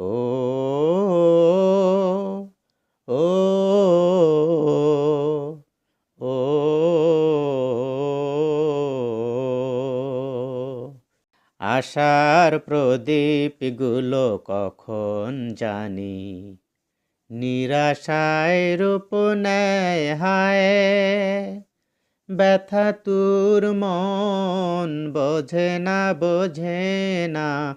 ও ও ও, আশার প্রদীপগুলো কখন জানি? নিরাশায় রূপ নেয় হায়, ব্যথা তুর মন বোঝে না বোঝে না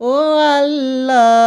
ও আল্লাহ